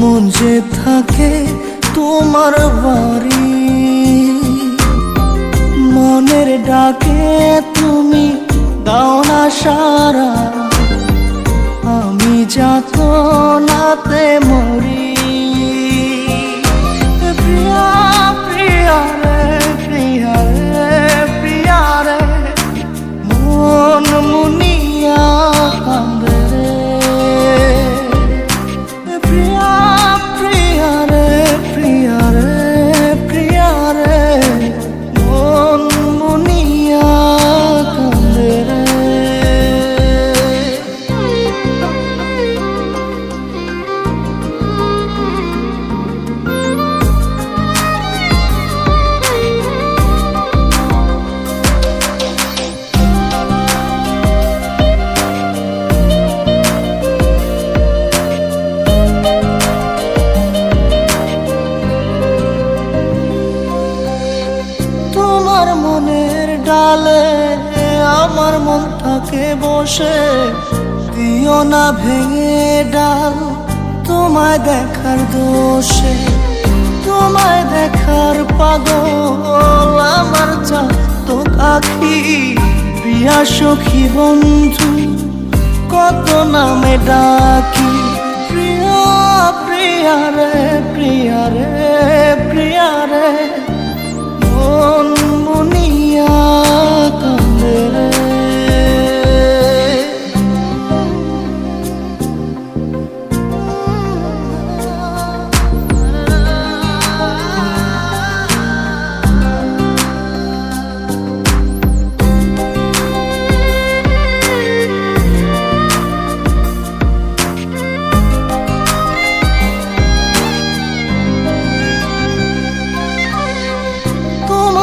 মন যে থাকে তোমার বাড়ি। মনের ডাকে তুমি দাও না সারা তোমার মনের ডালে আমার মন থাকে বসে, দিও না ভেঙে ডাল, তোমায় দেখার দোষে, তোমায় দেখার পাগল, আমার তো কাকি প্রিয়া সখী বন্ধু, কত নামে ডাকি, প্রিয়া প্রিয়া রে প্রিয়া রে প্রিয়া রে, মন